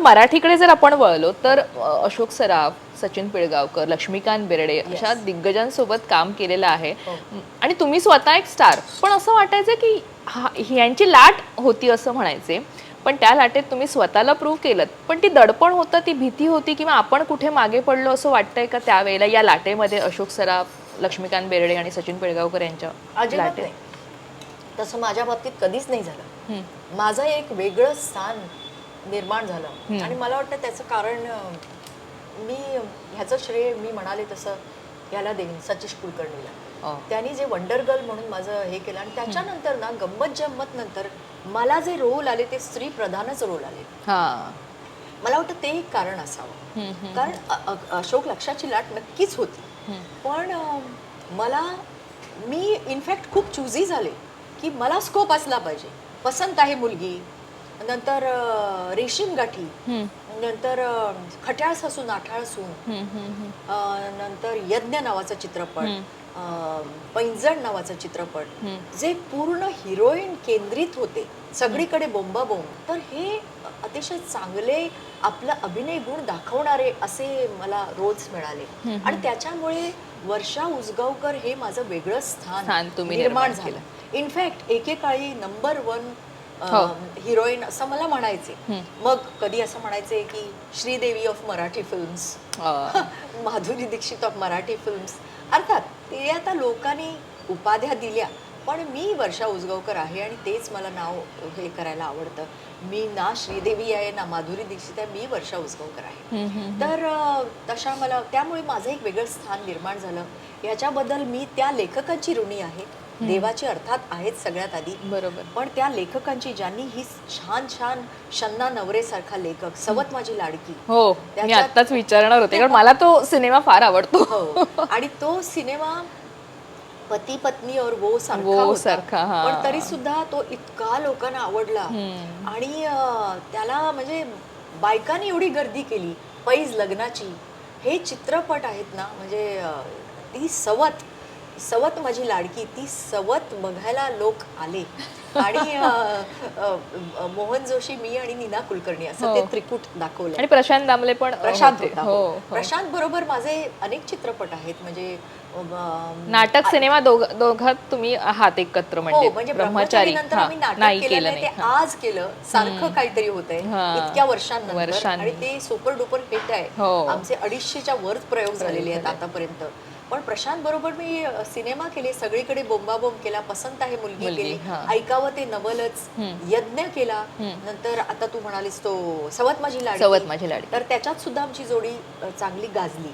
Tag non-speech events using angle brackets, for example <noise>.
मराठीकडे जर आपण वळलो तर अशोक सराफ सचिन पिळगावकर लक्ष्मीकांत बेर्डे अशा दिग्गजांसोबत काम केलेलं आहे. आणि तुम्ही स्वतः एक स्टार. पण असं वाटायचं की हा यांची लाट होती असं म्हणायचे. पण त्या लाटेत तुम्ही स्वतःला प्रूव्ह केलं पण ती दडपण होतं ती भीती होती किंवा आपण कुठे मागे पडलो असं वाटतंय का त्यावेळेला या लाटेमध्ये अशोक सराफ लक्ष्मीकांत बेर्डे आणि सचिन पिळगावकर यांच्या नाही. तसं माझ्या बाबतीत कधीच नाही झालं. माझं एक वेगळं स्थान निर्माण झालं. आणि मला वाटतं त्याचं कारण मी ह्याचं श्रेय मी म्हणाले तसं याला देईन सचिश कुलकर्णीला. अ. त्यांनी जे वंडर गर्ल म्हणून माझं हे केलं आणि त्याच्यानंतर ना गंमत जम्मत नंतर मला जे रोल आले ते स्त्री प्रधानच रोल आले. हा. मला वाटतं ते एक कारण असावं. कारण अशोक लक्षाची लाट नक्कीच होती. पण मला मी इनफॅक्ट खूप चुझी झाले की मला स्कोप असला पाहिजे. पसंत आहे मुलगी नंतर अ, रेशीम गाठी. नंतर अ, खट्याळ सासून नाठाळ सून. अ, नंतर यज्ञ नावाचा चित्रपट. अ, पैंजण नावाचा चित्रपट. जे पूर्ण हिरोईन केंद्रित होते. सगळीकडे बोंबा बोंब तर हे अतिशय चांगले आपला अभिनय गुण दाखवणारे असे मला रोज मिळाले. आणि त्याच्यामुळे वर्षा उजगावकर हे माझं वेगळं स्थान स्थान तुम्ही निर्माण झालं. इनफॅक्ट एकेकाळी नंबर वन. हिरोईन असं मला म्हणायचे. मग कधी असं म्हणायचे की Sridevi of Marathi films uh, <laughs> Madhuri Dixit of Marathi films अर्थात ते आता लोकांनी उपाध्या दिल्या. पण मी वर्षा उजगावकर आहे आणि तेच मला नाव हे करायला आवडतं. मी ना श्रीदेवी आहे ना माधुरी दीक्षित आहे मी वर्षा उजगावकर आहे. तर तशा मला त्यामुळे माझं एक वेगळं स्थान निर्माण झालं. याच्याबद्दल मी त्या लेखकांची ऋणी आहे. देवाची अर्थात आहेत सगळ्यात आधी. बरोबर. पण त्या लेखकांची ज्यांनी ही छान छान शन्ना नवरे सारखा लेखक सवत माझी लाडकी. हो मी आत्ताच विचारणार होते कारण मला तो सिनेमा फार आवडतो. हो आणि तो सिनेमा पती पत्नी और वो सारखा वो. सारखा, हा. पण तरी सुद्धा तो इतका लोकांना आवडला. आणि त्याला म्हणजे बायकांनी एवढी गर्दी केली पैज लग्नाची. हे चित्रपट आहेत ना म्हणजे ती सवत सवत माझी लाडकी ती सवत बघायला लोक आले आणि मोहन जोशी मी आणि नीना कुलकर्णी असं ते हो. त्रिकूट दाखवलं आणि प्रशांत दामले पण प्रशांत होते. होता हो हो. प्रशांत बरोबर माझे अनेक चित्रपट आहेत म्हणजे नाटक सिनेमा दोघ दोघात तुम्ही आहात एकत्र म्हणजे म्हणजे ब्रह्मचारी नंतर आम्ही नाटक नाही केलं ते आज केलं सारखं काहीतरी होतंय हा. इतक्या वर्षांनंतर वर्षांनी. आणि ते सुपर डुपर हिट आहे. आमचे अडीचशेच्या वर प्रयोग झालेले आहेत. आतापर्यंत पण प्रशांत बरोबर मी सिनेमा केले सगळीकडे बोंबाबोंब केला पसंत आहे मुलगी केली. ऐकावं ते नवलच यज्ञ केला नंतर आता तू म्हणालीस तो सवत माझी लाडकी सवत माझी लाडकी. तर त्याच्यात सुद्धा आमची जोडी चांगली गाजली.